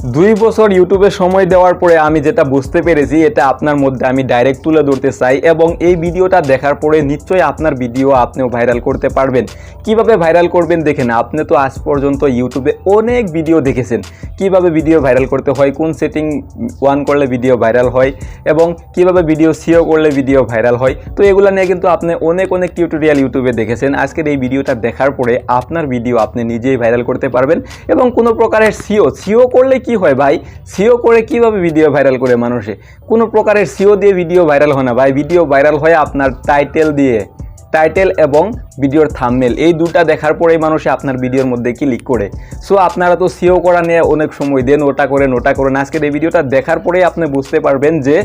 দুই বছর ইউটিউবে সময় দেওয়ার পরে আমি যেটা বুঝতে পেরেছি, এটা আপনার মধ্যে আমি ডাইরেক্ট তুলে ধরতে চাই এবং এই ভিডিওটা দেখার পরে নিশ্চয়ই আপনার ভিডিও আপনিও ভাইরাল করতে পারবেন। কীভাবে ভাইরাল করবেন দেখেন, আপনি তো আজ পর্যন্ত ইউটিউবে অনেক ভিডিও দেখেছেন। কীভাবে ভিডিও ভাইরাল করতে হয়, কোন সেটিং ওয়ান করলে ভিডিও ভাইরাল হয় এবং কীভাবে ভিডিও সিও করলে ভিডিও ভাইরাল হয়। তো এগুলো নিয়ে কিন্তু আপনি অনেক অনেক টিউটোরিয়াল ইউটিউবে দেখেছেন। আজকের এই ভিডিওটা দেখার পরে আপনার ভিডিও আপনি নিজেই ভাইরাল করতে পারবেন এবং কোনো প্রকারের সিও সিও করলে কি হয় ভাই? সিও করে কীভাবে ভিডিও ভাইরাল করে মানুষে? কোনো প্রকারের সিও দিয়ে ভিডিও ভাইরাল হয় না ভাই। ভিডিও ভাইরাল হয় আপনার টাইটেল দিয়ে। টাইটেল এবং ভিডিওর থামমেল এই দুটা দেখার পরেই মানুষে আপনার ভিডিওর মধ্যে ক্লিক করে। সো আপনারা তো সিও করা নিয়ে অনেক সময় দেন, ওটা করেন ওটা করেন। আজকের এই ভিডিওটা দেখার পরেই আপনি বুঝতে পারবেন যে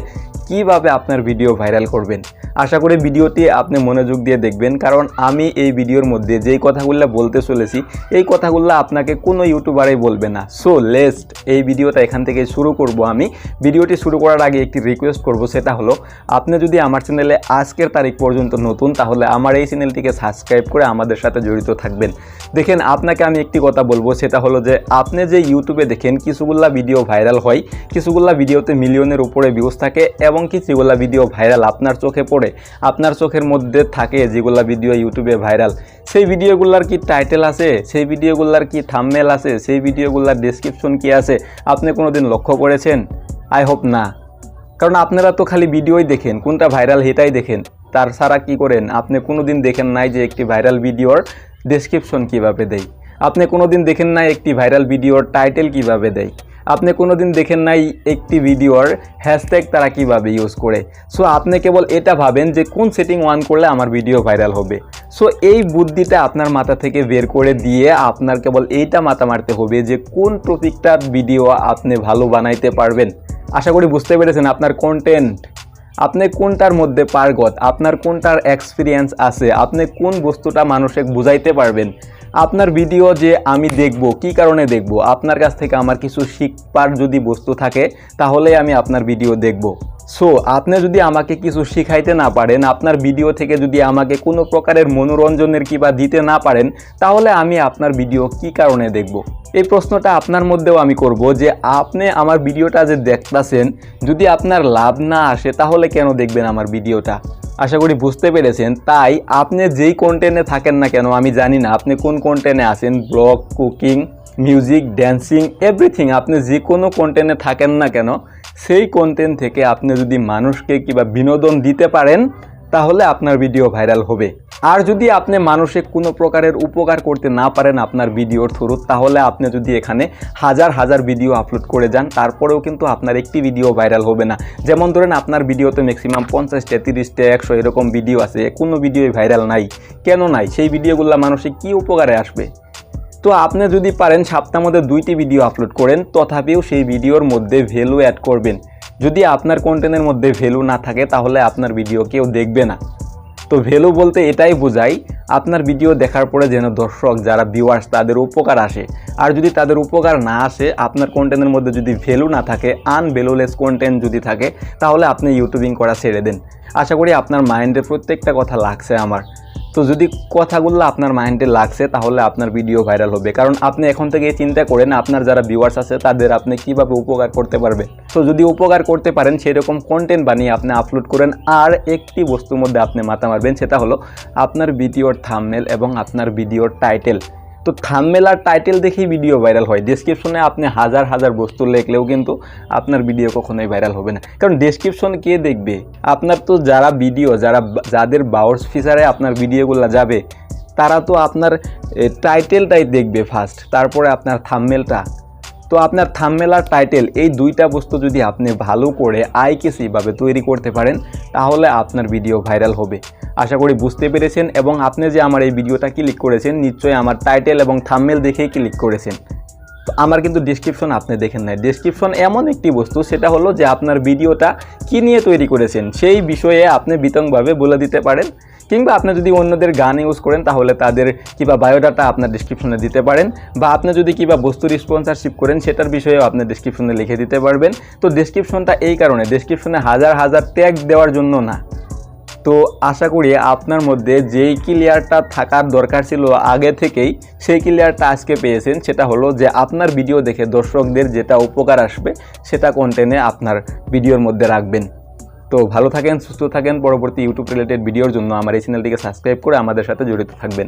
কীভাবে আপনার ভিডিও ভাইরাল করবেন? আশা করি ভিডিওটি আপনি মনোযোগ দিয়ে দেখবেন, কারণ আমি এই ভিডিওর মধ্যে যেই কথাগুলো বলতে চলেছি, এই কথাগুলো আপনাকে কোনো ইউটিউবারই বলবে না। সো লেস্ট এই ভিডিওটা এখান থেকে শুরু করব আমি। ভিডিওটি শুরু করার আগে একটি রিকোয়েস্ট করব, সেটা হলো, আপনি যদি আমার চ্যানেলে আজকের তারিখ পর্যন্ত নতুন, তাহলে আমার এই চ্যানেলটিকে সাবস্ক্রাইব করে আমাদের সাথে জড়িত থাকবেন। দেখেন, আপনাকে আমি একটি কথা বলব, সেটা হলো যে, আপনি যে ইউটিউবে দেখেন, কিছুগুলা ভিডিও ভাইরাল হয়, কিছুগুলা ভিডিওতে মিলিয়নের উপরে ভিউজ থাকে এবং কিছুগুলা ভিডিও ভাইরাল আপনার চোখে পড়ে, আপনার চোখের মধ্যে থাকে যেগুলা ভিডিও ইউটিউবে ভাইরাল সেই ভিডিওগুলার কি টাইটেল আছে? সেই ভিডিওগুলার কি থামমেল আছে? সেই ভিডিওগুলার ডেসক্রিপশন কি আছে? আপনি কোনোদিন লক্ষ্য করেছেন? আই হোপ না। কারণ আপনারা তো খালি ভিডিওই দেখেন, কোনটা ভাইরাল সেটাই দেখেন। তার ছাড়া কি করেন? আপনি কোনোদিন দেখেন নাই যে একটি ভাইরাল ভিডিওর ডেসক্রিপশন কীভাবে দেয়। আপনি কোনোদিন দেখেন নাই একটি ভাইরাল ভিডিওর টাইটেল কীভাবে দেয়। আপনি কোনোদিন দেখেন নাই একটি ভিডিওর হ্যাশট্যাগ তারা কীভাবে ইউজ করে। সো আপনি কেবল এটা ভাবেন যে কোন সেটিং অন করলে আমার ভিডিও ভাইরাল হবে। সো এই বুদ্ধিটা আপনার মাথা থেকে বের করে দিয়ে আপনার কেবল এইটা মাথা মারতে হবে যে কোন টপিকটা ভিডিও আপনি ভালো বানাইতে পারবেন। আশা করি বুঝতে পেরেছেন আপনার কন্টেন্ট আপনি কোনটার মধ্যে পারগত, আপনার কোনটার এক্সপিরিয়েন্স আছে, আপনি কোন বস্তুটা মানুষকে বুঝাইতে পারবেন। আপনার ভিডিও যে আমি দেখব, কি কারণে দেখব, আপনার কাছ থেকে আমার কিছু শিখবার যদি বস্তু থাকে, তাহলে আমি আপনার ভিডিও দেখব। সো আপনি যদি আমাকে কিছু শিখাইতে না পারেন, আপনার ভিডিও থেকে যদি আমাকে কোনো প্রকারের মনোরঞ্জনের কিবা দিতে না পারেন, তাহলে আমি আপনার ভিডিও কি কারণে দেখব? এই প্রশ্নটা আপনার মধ্যেও আমি করব যে, আপনি আমার ভিডিওটা যে দেখতেছেন, যদি আপনার লাভ না আসে, তাহলে কেন দেখবেন আমার ভিডিওটা আশা করি বুঝতে পেরেছেন। তাই আপনি যেই কন্টেন্টে থাকেন না কেন, আমি জানি না আপনি কোন কন্টেন্টে আছেন blog cooking music dancing everything আপনি যে কোনো কন্টেন্টে থাকেন না কেন, সেই কন্টেন্ট থেকে আপনি যদি মানুষকে কিবা বিনোদন দিতে পারেন তাহলে আপনার ভিডিও ভাইরাল হবে। আর যদি আপনি মানুষে কোনো প্রকারের উপকার করতে না পারেন আপনার ভিডিওর থ্রু, তাহলে আপনি যদি এখানে হাজার হাজার ভিডিও আপলোড করে যান, তারপরেও কিন্তু আপনার একটি ভিডিও ভাইরাল হবে না। যেমন ধরেন আপনার ভিডিওতে ম্যাক্সিমাম পঞ্চাশটা, তিরিশটা, একশো এরকম ভিডিও আছে, কোনো ভিডিওই ভাইরাল নাই। কেন নাই? সেই ভিডিওগুলো মানুষে কি উপকারে আসবে? তো আপনি যদি পারেন সপ্তাহ মধ্যে দুইটি ভিডিও আপলোড করেন, তথাপিও সেই ভিডিওর মধ্যে ভ্যালু অ্যাড করবেন। যদি আপনার কন্টেন্টের মধ্যে ভ্যালু না থাকে, তাহলে আপনার ভিডিও কেউ দেখবে না। তো ভ্যালু বলতে এটাই বোঝাই আপনার ভিডিও দেখার পরে যেন দর্শক, যারা ভিউয়ার্স তাদের উপকার আসে। আর যদি তাদের উপকার না আসে, আপনার কন্টেন্টের মধ্যে যদি ভ্যালু না থাকে আনভ্যালুলেস কন্টেন্ট যদি থাকে, তাহলে আপনি ইউটিউবিং করা ছেড়ে দেন। আশা করি আপনার মাইন্ডে প্রত্যেকটা কথা লাগছে আমার। তো যদি কথাগুলো আপনার মাইন্ডে লাগছে, তাহলে আপনার ভিডিও ভাইরাল হবে। কারণ আপনি এখন থেকে চিন্তা করেন, আপনার যারা ভিউয়ার্স আছে, তাদের আপনি কীভাবে উপকার করতে পারবেন। তো যদি উপকার করতে পারেন, সেরকম কন্টেন্ট বানিয়ে আপনি আপলোড করেন, আর একটি বস্তুর মধ্যে আপনি মাথা মারবেন, সেটা হলো আপনার ভিডিওর থামনেল এবং আপনার ভিডিওর টাইটেল তো থামমেল আর টাইটেল দেখেই ভিডিও ভাইরাল হয়। ডেসক্রিপশনে আপনি হাজার হাজার বস্তু লেখলেও কিন্তু আপনার ভিডিও কখনোই ভাইরাল হবে না। কারণ ডেসক্রিপশন কে দেখবে? আপনার তো যারা ভিডিও যারা যাদের বাউর্স ফিচারে আপনার ভিডিওগুলো যাবে, তারা তো আপনার টাইটেলটাই দেখবে ফার্স্ট তারপরে আপনার থামমেলটা তো আপনার থামমেল আর টাইটেল এই দুইটা বস্তু যদি আপনি ভালো করে আইকেসিভাবে তৈরি করতে পারেন, তাহলে আপনার ভিডিও ভাইরাল হবে। আশা করি বুঝতে পেরেছেন এবং আপনি যে আমার এই ভিডিওটা ক্লিক করেছেন, নিশ্চয়ই আমার টাইটেল এবং থামমেল দেখেই ক্লিক করেছেন। তো আমার কিন্তু ডিসক্রিপশন আপনি দেখেন নাই। ডিসক্রিপশন এমন একটি বস্তু, সেটা হলো যে আপনার ভিডিওটা কী নিয়ে তৈরি করেছেন, সেই বিষয়ে আপনি বিতংভাবে বলে দিতে পারেন, কিংবা আপনি যদি অন্যদের গান ইউজ করেন, তাহলে তাদের কিবা বায়োডাটা আপনার ডিসক্রিপশনে দিতে পারেন, বা আপনি যদি কিবা বস্তুর স্পন্সারশিপ করেন, সেটার বিষয়েও আপনি ডিসক্রিপশনে লিখে দিতে পারবেন। তো ডিসক্রিপশনটা এই কারণে ডিসক্রিপশনে হাজার হাজার ট্যাগ দেওয়ার জন্য না। তো আশা করি আপনার মধ্যে যেই ক্লিয়ারটা থাকার দরকার ছিল আগে থেকেই, সেই ক্লিয়ারটা আজকে পেয়েছেন। সেটা হলো যে আপনার ভিডিও দেখে দর্শকদের যেটা উপকার আসবে, সেটা কন্টেন্টে আপনার ভিডিওর মধ্যে রাখবেন। তো ভালো থাকেন, সুস্থ থাকেন। পরবর্তী ইউটিউব রিলেটেড ভিডিওর জন্য আমার এই চ্যানেলটিকে সাবস্ক্রাইব করে আমাদের সাথে জড়িত থাকবেন।